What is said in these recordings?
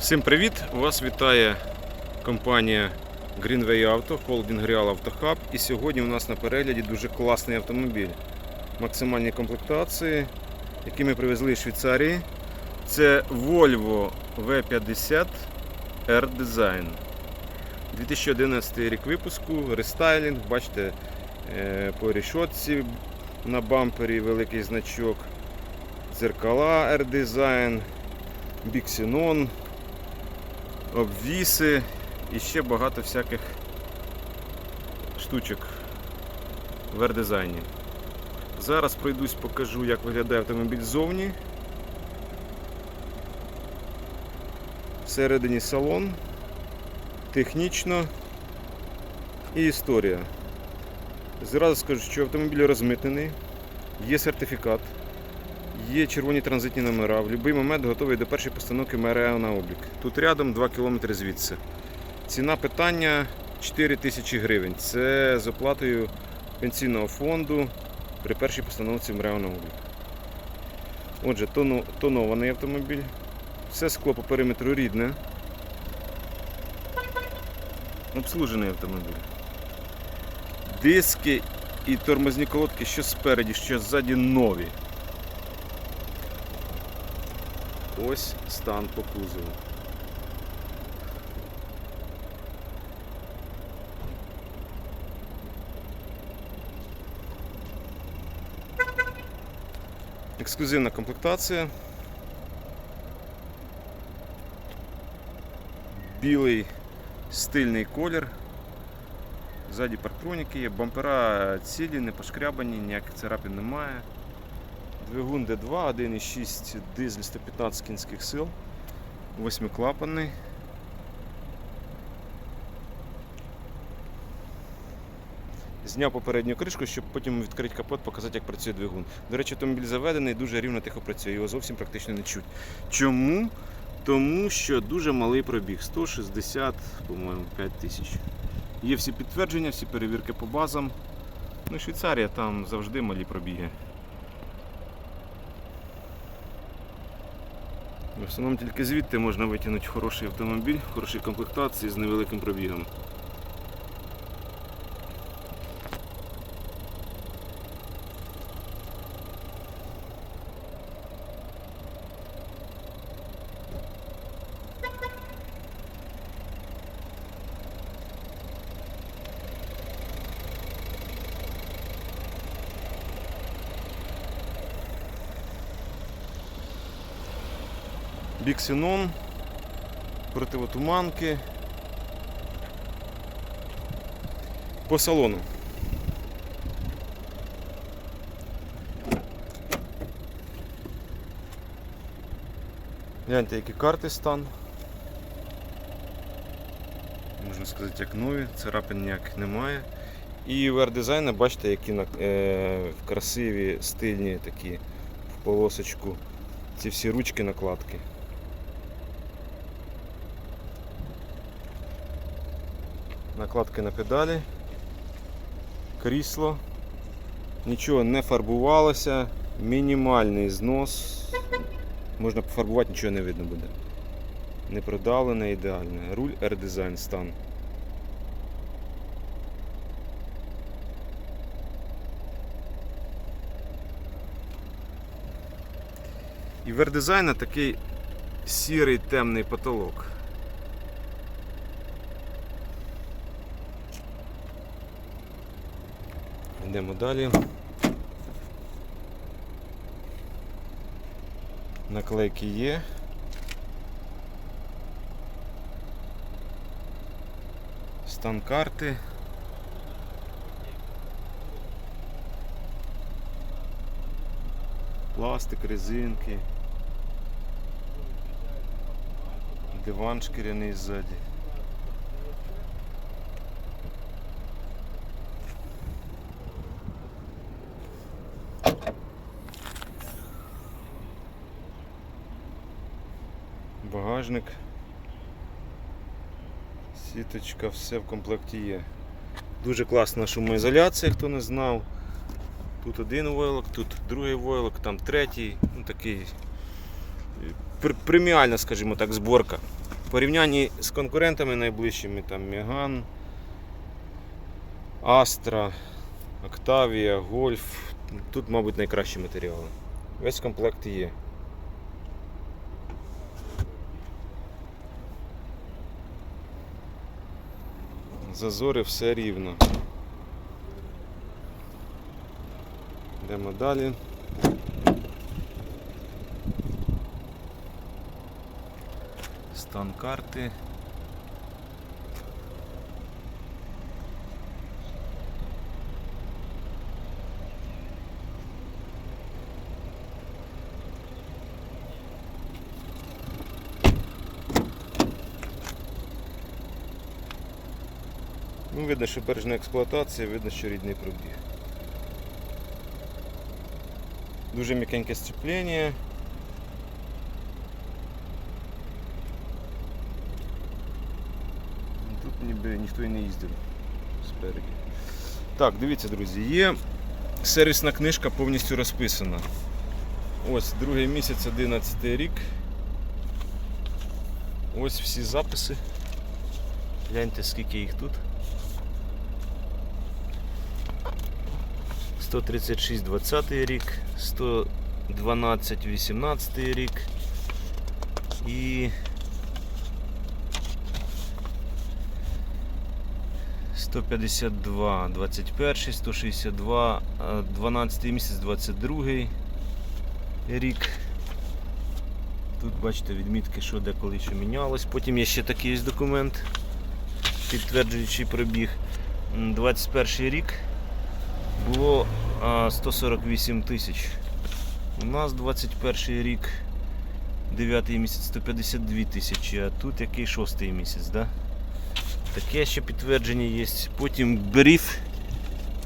Всім привіт! Вас вітає компанія Greenway Auto, холдинг Real Hub. І сьогодні у нас на перегляді дуже класний автомобіль. Максимальні комплектації, які ми привезли з Швейцарії. Це Volvo V50 R Design. 2011 рік випуску, рестайлінг, бачите, е, по решотці на бампері великий значок, дзеркала R Design, Біксінон, обвіси і ще багато всяких штучок в R-дизайні. Зараз пройдусь, покажу, як виглядає автомобіль ззовні. Всередині салон, технічно і історія. Зразу скажу, що автомобіль розмитнений, є сертифікат. Є червоні транзитні номера. В будь-який момент готовий до першої постановки МРЕО на облік. Тут рядом 2 км звідси. Ціна питання 4 тисячі гривень. Це з оплатою пенсійного фонду при першій постановці МРЕО на облік. Отже, тону- тонований автомобіль. Все скло по периметру рідне. Обслужений автомобіль. Диски і тормозні колодки, що спереді, що ззаді нові. Ось стан по кузову. Ексклюзивна комплектація. Білий стильний колір. Ззаді парктроніки є, бампера цілі, не пошкрябані, ніяких царапин немає. Двигун D2, 1,6 дизель 115 кінських сил, восьмиклапанний. Зняв попередню кришку, щоб потім відкрити капот, показати, як працює двигун. До речі, автомобіль заведений, дуже рівно тихо працює, його зовсім практично не чуть. Чому? Тому що дуже малий пробіг 160, по-моєму, 5 тисяч. Є всі підтвердження, всі перевірки по базам. Ну, Швейцарія там завжди малі пробіги. В основному тільки звідти можна витягнути хороший автомобіль, хорошій комплектації з невеликим пробігом. Біксенон, противотуманки. По салону. Гляньте, які карти стан. Можна сказати, як нові, царапин ніяких немає. І в R-дизайні, бачите, які е, красиві, стильні такі в полосочку. Ці всі ручки накладки. Накладки на педалі, крісло, нічого не фарбувалося, мінімальний знос. Можна пофарбувати, нічого не видно буде. Не продавлене, ідеальне. Руль R-Design стан. І в R-Design такий сірий темний потолок. Йдемо далі. Наклейки є. Стан карти. Пластик, резинки. Диван шкіряний ззаді. Багажник. Сіточка, все в комплекті є. Дуже класна шумоізоляція, хто не знав. Тут один войлок, тут другий войлок, там третій. Ну, такий е, пр- преміальна, скажімо так, зборка. В порівнянні з конкурентами найближчими, там Меган, Астра, Октавія, Гольф. Тут, мабуть, найкращі матеріали. Весь комплект є. Зазори все рівно. Йдемо далі. Стан карти. Ну, видно, що бережна експлуатація, видно, що рідний пробіг. Дуже м'якеньке сцеплення. Тут ніби ніхто і не їздив спереді. Так, дивіться, друзі, є сервісна книжка повністю розписана. Ось другий місяць, 11 рік. Ось всі записи. Гляньте, скільки їх тут. 136 20 рік, 112 18 рік і 152 21, 162, е, 12 місяць 22 рік. Тут бачите відмітки, що де коли що мінялось. Потім є ще такий документ, підтверджуючий пробіг. 21 рік було 148 тисяч. У нас 21 рік, 9 місяць 152 тисячі, а тут який 6 місяць, да? Таке ще підтвердження є. Потім бриф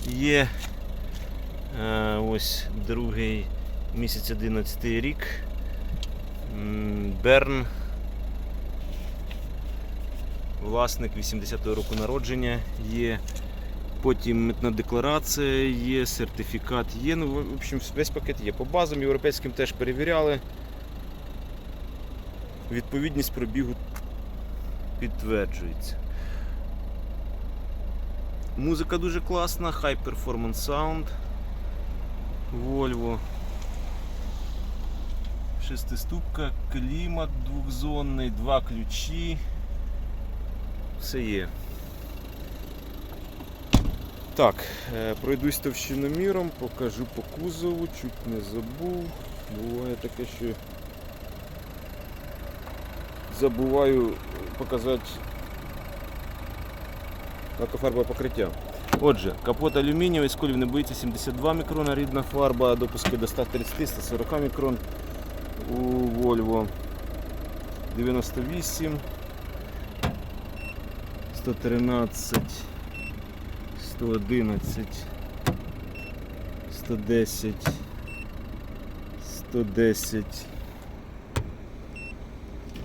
є. Ось другий місяць 11 рік. Берн. Власник 80-го року народження є. Потім митна декларація є, сертифікат є. Ну, в общем, весь пакет є. По базам європейським теж перевіряли. Відповідність пробігу підтверджується. Музика дуже класна, High Performance Sound. Volvo. Шестиступка, клімат двохзонний, два ключі. Все є. Так, е, пройдусь товщиноміром, покажу по кузову, чуть не забув. Буває таке, що забуваю показати лакофарбове покриття. Отже, капот алюмінієвий, сколів не боїться 72 мікрона, рідна фарба, допуски до 130-140 мікрон у Volvo 98, 113. 111, 110, 110,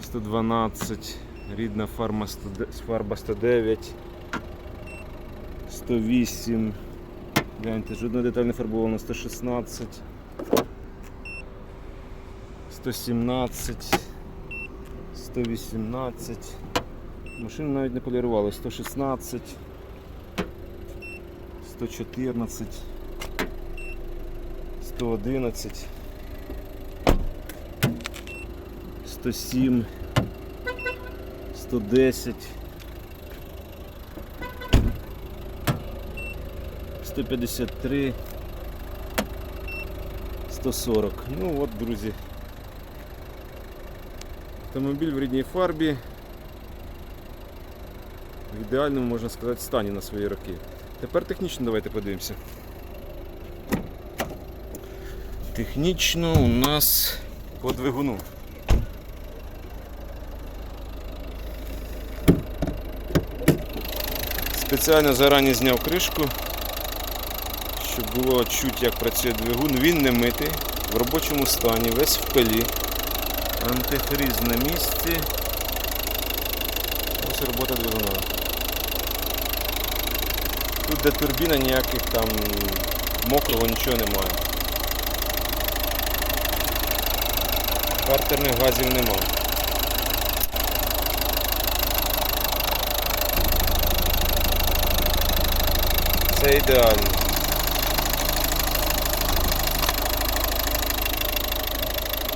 112, рідна фарма 100 фарба 109, 108, гляньте, жодна деталь не фарбована 116, 117, 118, машину навіть не полірували, 116. 114, 111, 107, 110, 153, 140. Ну от, друзі. Автомобіль в рідній фарбі. В ідеальному, можна сказати, стані на свої роки. Тепер технічно давайте подивимося. Технічно у нас по двигуну. Спеціально зарані зняв кришку, щоб було чути, як працює двигун. Він не митий, в робочому стані, весь в пилі. Антифріз на місці. Ось робота двигуна. Тут де турбіна, ніяких там мокрого нічого немає. Картерних газів немає. Це ідеально.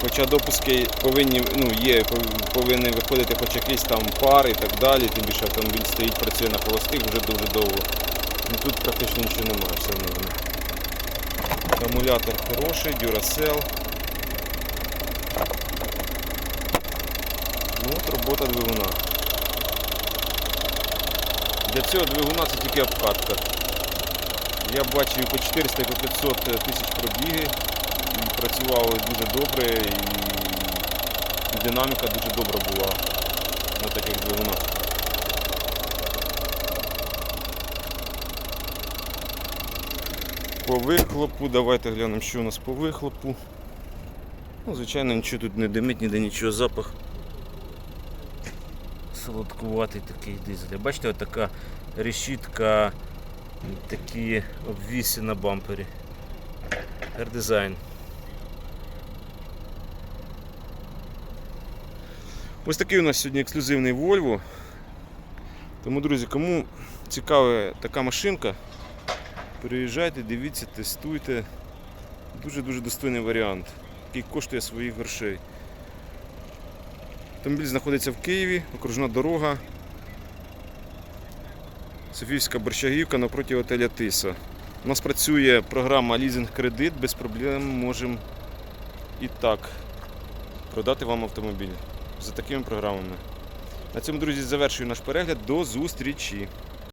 Хоча допуски повинні, ну, є, повинні виходити хоч якийсь там пар і так далі, тим більше автомобіль стоїть, працює на холостих вже дуже довго. Ну, тут практично нічого немає, все одно. Акумулятор хороший, Duracell. Ну от робота двигуна. Для цього двигуна це тільки обкатка. Я бачив по 400 і по 500 тисяч пробіги. І працювали дуже добре і динаміка дуже добра була на таких двигунах. По вихлопу, давайте глянемо, що у нас по вихлопу. Ну, звичайно, нічого тут не димить, ніде нічого запах. Солодкуватий такий дизель. Бачите, от така решітка, такі обвіси на бампері. R-Design. Ось такий у нас сьогодні ексклюзивний Volvo. Тому, друзі, кому цікава така машинка, приїжджайте, дивіться, тестуйте. Дуже-дуже достойний варіант, який коштує своїх грошей. Автомобіль знаходиться в Києві, окружна дорога. Софіївська Борщагівка напроти готеля Тиса. У нас працює програма лізинг-кредит, без проблем можемо і так продати вам автомобіль за такими програмами. На цьому, друзі, завершую наш перегляд. До зустрічі!